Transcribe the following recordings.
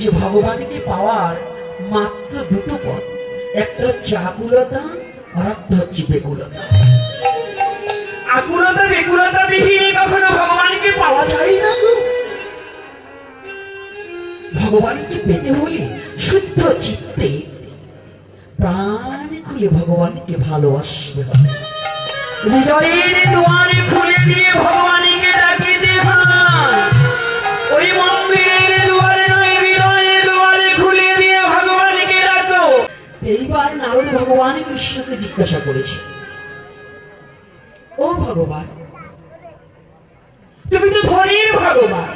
যে ভগবানকে পাওয়ার মাত্র দুটো পথ। একটা হচ্ছে আকুলতা আর একটা হচ্ছে বেকুলতা। আকুলতা বেকুলতা বিহীনে কখনো ভগবানকে পাওয়া যায় না ভগবানকে পেতে হলে শুদ্ধ চিত্তে প্রাণ খুলে ভগবানকে ভালোবাসতে হবে। হৃদয়ের দুয়ারে খুলে দিয়ে ভগবানকে কৃষ্ণকে জিজ্ঞাসা করেছে। ও ভগবান, তুমি তো ধনীর ভগবান।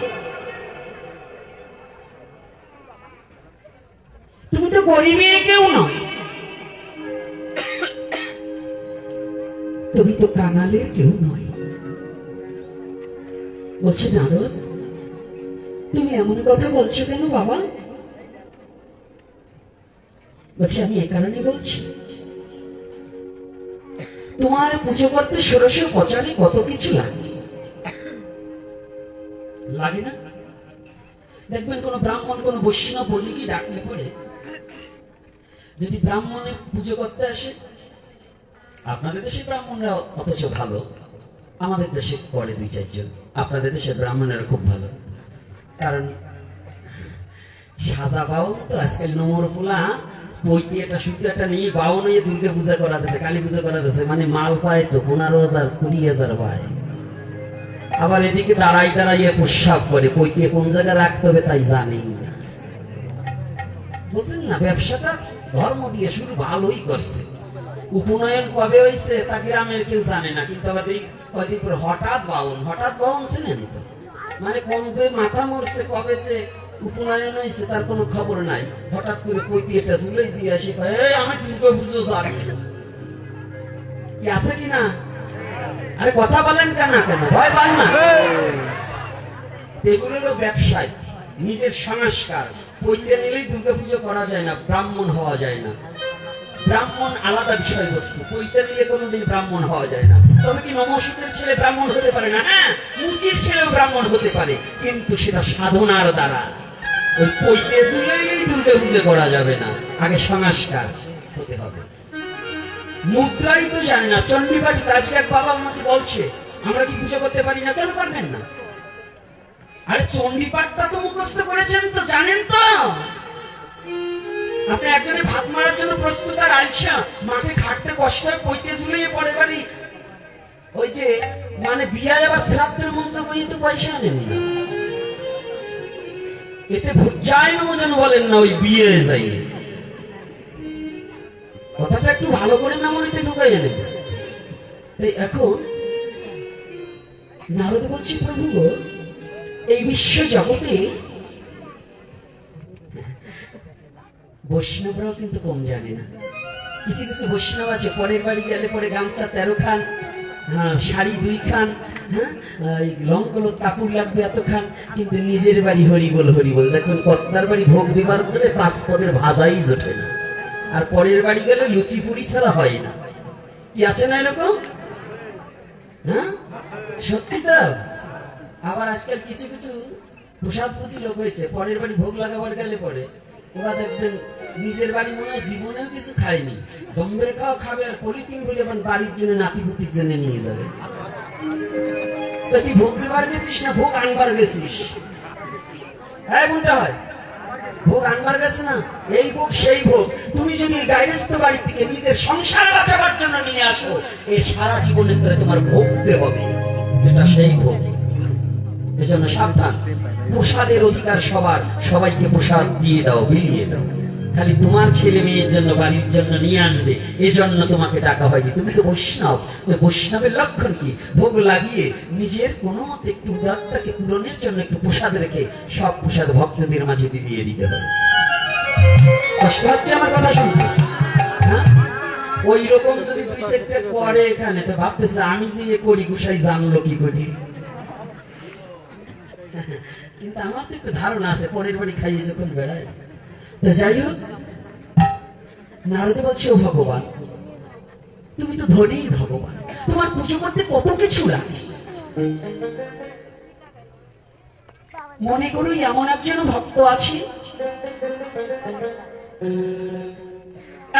তুমি তো গরিবের কেউ নয়। তুমি তো কাঙালের কেউ নয়। বলছে, নারদ, তুমি এমন কথা বলছো কেন বাবা? বলছে, আমি এ কারণে বলছি তোমার পুজো করতে ষোড়শ পচারে কত কিছু লাগে? লাগে না? দেখবেন কোন ব্রাহ্মণ, কোন বৈষ্ণব বলিকে ডাকলে পরে যদি ব্রাহ্মণে পুজো করতে আসে, আপনাদের দেশে ব্রাহ্মণরা অথচ ভালো। আমাদের দেশে করে দুই চারজন। আপনাদের দেশে ব্রাহ্মণেরা খুব ভালো। কারণ সাজা বাউন তো আজকাল নোমর ফুলা পৈতে একটা শুদ্ধ একটা নিয়ে বাউন হয়ে দুর্গা পূজা করা দিচ্ছে কালী পূজা করা দিচ্ছে মানে মাল পায় তো, পনেরো হাজার, কুড়ি হাজার পায়। আবার এদিকে দাঁড়াই দাঁড়াইয়ে প্রস্রাব করে পৈতে কোন জায়গায় রাখতে হবে তাই জানেই না। বুঝলেন না, ব্যবসাটা ধর্ম দিয়ে শুরু, ভালোই করছে। উপনয়ন কবে হয়েছে তা গ্রামের কেউ জানে না, কিন্তু আবার এই কয়দিন পরে হঠাৎ বাউন হঠাৎ বাউন ছিলেন তো? মানে কবে মাথা মরছে, কবে যে উপনয়ন হয়েছে, তার কোনো খবর নাই। হঠাৎ করে এটা দিয়ে আসে আমার দুর্গা পুজো কি? আছে কি না? আরে কথা বলেন কেন কেন? ভয় পান না? এগুলো হলো ব্যবসায়, নিজের সংস্কার। পৈতে নিলেই দুর্গাপুজো করা যায় না, ব্রাহ্মণ হওয়া যায় না। ব্রাহ্মণ আলাদা বিষয়বস্তু, পৈতে নিলে কোনোদিন ব্রাহ্মণ হওয়া যায় না। তবে কি নমসূত্রের ছেলে ব্রাহ্মণ হতে পারে না? হ্যাঁ মুচির ছেলেও ব্রাহ্মণ হতে পারে, কিন্তু সেটা সাধনার দ্বারা। জানেন তো? আপনি একজনের ভাত মারার জন্য প্রস্তুত আর আলসা, মাঠে খাটতে কষ্ট হয়, পৈতে ঝুলিয়ে পরে বাড়ি। ওই যে মানে বিয়ায় আবার শ্রাদ্ধের মন্ত্র কইয়ে তো পয়সা নেন না। এতে বলেন না ওই বিয়ে যাই কথাটা একটু ভালো করে মেমোরিতে ঢুকাইয়ে নেবে। তাই এখন নারদ প্রভু এই বিশ্ব জগতে বৈষ্ণবরাও কিন্তু কম জানে না। কিছু কিছু বৈষ্ণব আছে পরের বাড়ি গেলে পরে গামছা তেরো খান হ্যাঁ, শাড়ি দুই খান হ্যাঁ? কাপড় লাগবে এত কিন্তু নিজের বাড়ি হরিবল হরিবল। দেখুন কত্তার বাড়ি ভোগ দিবার বদলে পাঁচ পদের ভাজাই জোটে না। আর পরের বাড়ি গেলে লুচি পুরি ছাড়া হয় না। কি আছে না এরকম? হ্যাঁ? সত্যি তো? আবার আজকাল কিছু কিছু প্রসাদ পুঁজি লোক হয়েছে, পরের বাড়ি ভোগ লাগাবার গেলে পরে। ওরা দেখবেন, নিজের বাড়ি মনে হয় জীবনেও কিছু খায়নি। জম্বের খাওয়া খাবে আর পলিথিন বলে বাড়ির জন্য নাতিপুতির জন্য নিয়ে যাবে। তুই ভোগ দেবার গেছিস না ভোগ আনবার গেছিস? হ্যাঁ কোনটা হয় ভোগ আনবার গেছে না? এই ভোগ, সেই ভোগ। তুমি যদি বাড়ির থেকে নিজের সংসার বাঁচাবার জন্য নিয়ে আসো এই সারা জীবনের ধরে তোমার ভোগতে হবে। এটা সেই ভোগ। এজন্য সাবধান। প্রসাদের অধিকার সবার। সবাইকে প্রসাদ দিয়ে দাও, বিলিয়ে দাও। খালি তোমার ছেলে মেয়ের জন্য বাড়ির জন্য নিয়ে আসবে। এজন্য তোমাকে ডাকা হয়নি। তুমি তো বৈষ্ণব। তো বৈষ্ণবের লক্ষণ কি? ভোগ লাগিয়ে নিজের কোনো মতে একটু উদারটাকে পূরণের জন্য একটু প্রসাদ রেখে সব প্রসাদ ভক্তদের মাঝে বিলিয়ে দিতে হবে। কষ্ট হচ্ছে আমার কথা শুনতে? হ্যাঁ? ওই রকম যদি দুই সেক্টর করে এখানে, তো ভাবতেছে আমি যে করি, গুসাই জানলো কি করি? কিন্তু আমার তো একটু ধারণা আছে, পরের বাড়ি খাইয়ে যখন বেড়ায়। যাই হোক বলছে, ও ভগবান, তুমি তো ভগবান, তোমার পুজো করতে কত কিছু লাগে। মনে করো এমন একজন ভক্ত আছে,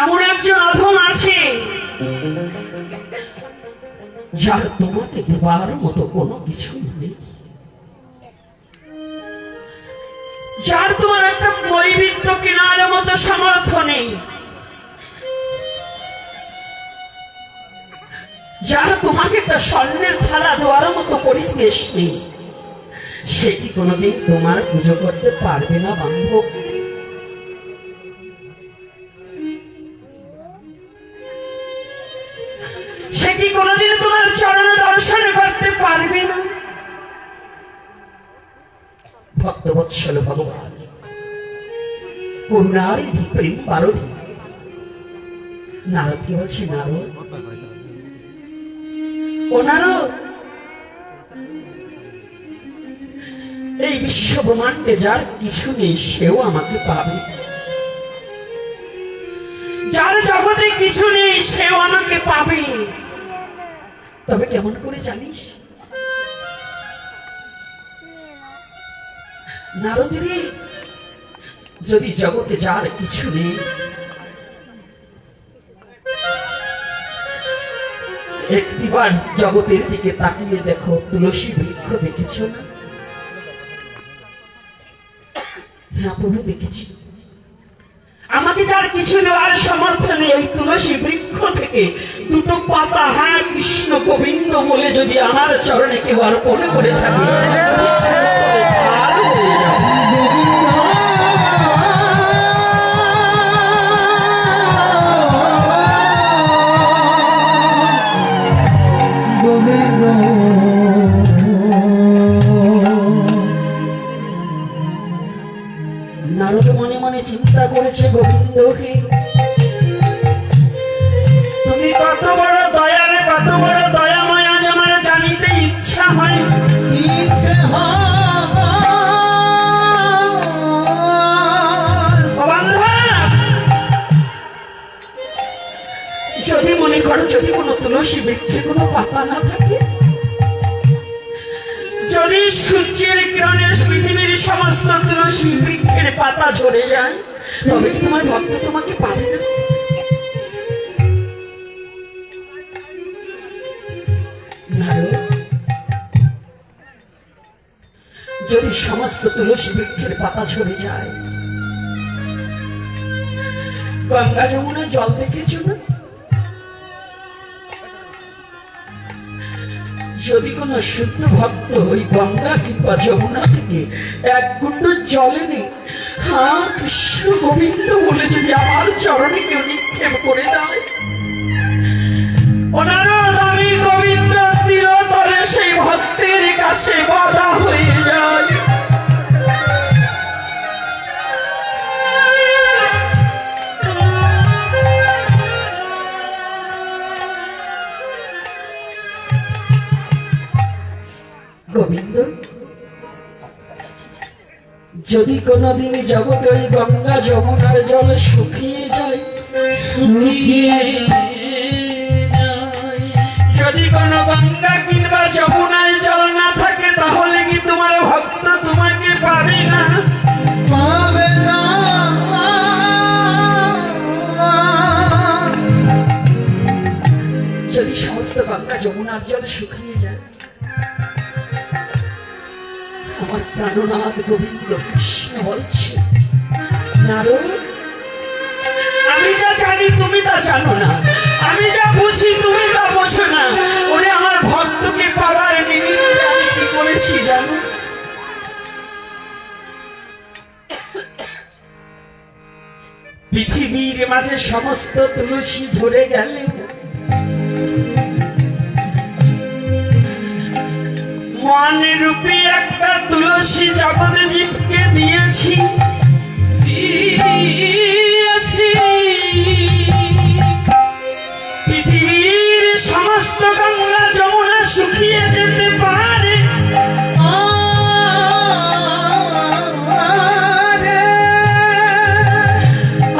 এমন একজন অধম আছে, যার তোমাকে দেবার মতো কোনো কিছু নেই। যার তোমার একটা বৈবিধ্য কেনার মতো সামর্থ্য নেই। যার তোমাকে একটা স্বর্ণের থালা দেওয়ার মতো পরিবেশ নেই। সে কি কোনোদিন তোমার পুজো করতে পারবে না, বান্ধব? সে কি কোনোদিন তোমার চরণ দর্শন করতে পারবে না? ভক্তবৎসল ভগবান। করুণার প্রেম পারধি নারদ কি বলছে? নারদ? ও নারদ! এই বিশ্ব ব্রহ্মাণ্ডে যার কিছু নেই, সেও আমাকে পাবে। যার জগতে কিছু নেই, সেও আমাকে পাবে। তবে কেমন করে জানিস? নারদরে যদি জগতে যার কিছু নেই, একটিবার জগতের দিকে তাকিয়ে দেখো, তুলসী বৃক্ষ দেখেছ না? হ্যাঁ প্রভু দেখেছি। আমাকে যার কিছু দেওয়ার সমর্থ নেই, ওই তুলসী বৃক্ষ থেকে দুটো পাতা হ্যাঁ কৃষ্ণ গোবিন্দ বলে যদি আমার চরণে কেউ অর্পণ করে থাকে করেছে গোবিন্দকে তুমি কত বড় দয়াল কত বড় দয়াময় আজ আমার জানিতে ইচ্ছা হয়! যদি মনে করো যদি কোনো তুলসী বৃক্ষে কোনো পাতা না থাকে যদি সূর্যের কিরণে পৃথিবীর সমস্ত তুলসী বৃক্ষের পাতা ঝরে যায় তবে কি তোমার ভক্ত তোমাকে পাবে না। যদি সমস্ত তুলসী বৃক্ষের পাতা ঝরে যায়, গঙ্গা যমুনায় জল দেখেছ না? যদি কোনো শুদ্ধ ভক্ত ওই গঙ্গা কিংবা যমুনা থেকে এক কুণ্ড জলে এনে হা কৃষ্ণ গোবিন্দ বলে যদি আমার চরণে কেউ নিক্ষেপ করে দেয়? ওনারও আমি গোবিন্দ চিরতরে সেই ভক্তের কাছে বাধা হয়ে যায়। গোবিন্দ যদি কোনোদিন জগতে ওই গঙ্গা যমুনার জল শুকিয়ে যায় যদি কোনো গঙ্গা কিংবা যমুনায় জল না থাকে তাহলে কি তোমার ভক্ত তোমাকে পাবে না। যদি সমস্ত গঙ্গা যমুনার জল শুকিয়ে আমার প্রাণনাথ গোবিন্দ কৃষ্ণ বলছে, নারদ, আমি যা জানি তুমি তা জানো না। আমি যা বুঝি তুমি তা বোঝো না। ওরে আমার ভক্তকে পাওয়ার নিমিত্তে আমি কি করেছি জানো? পৃথিবীর মাঝে সমস্ত তুলসী ঝরে গেলে। মনে রূপী একটা তুলসী জগৎ জীবকে দিয়েছি। পৃথিবীর সমস্ত গঙ্গা যমুনা শুকিয়ে যেতে পারে।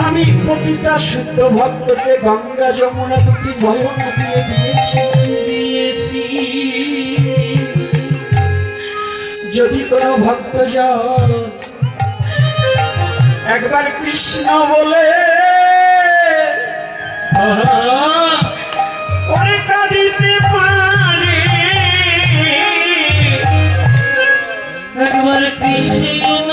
আমি প্রতিটা শুদ্ধ ভক্তকে গঙ্গা যমুনা দুটি নয়ন দিয়ে দিয়েছি দিয়েছি। যদি কোনো ভক্ত একবার কৃষ্ণ বলে দিতে পারে। একবার কৃষ্ণ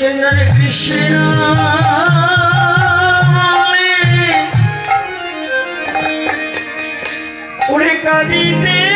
জগতে কৃষ্ণ ওরে কাঁদিতে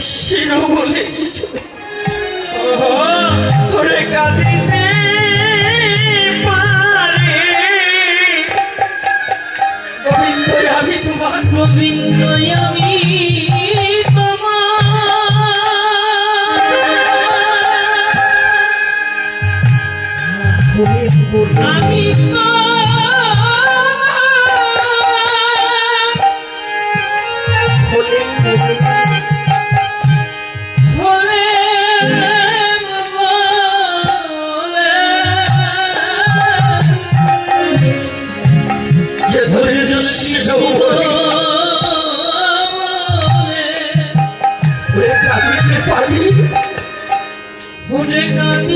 কৃষ্ণ বলেছি ওরে কাঁদিতে গোবিন্দ আমি তোমার। গোবিন্দ আমি আমি ফুলের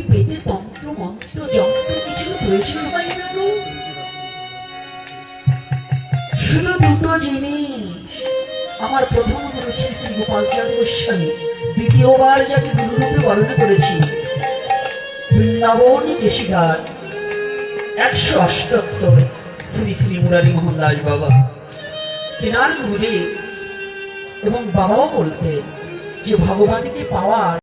ভগবানকে পেতে তন্ত্র মন্ত্র যন্ত্র কিছু প্রয়োজন হয় না গো। শুধু দুটো জিনিস। আমার প্রথম গুরু শ্রী গোপালচাঁদ গোস্বামী। দ্বিতীয়বার যাকে গুরুরূপে বর্ণনা করেছি। বৃন্দাবন কেশিঘাট একশো অষ্টোত্তর শ্রী শ্রী মুরারি মোহন দাস বাবা। তিনার গুরুদেব এবং বাবাও বলতেন যে ভগবানকে পাওয়ার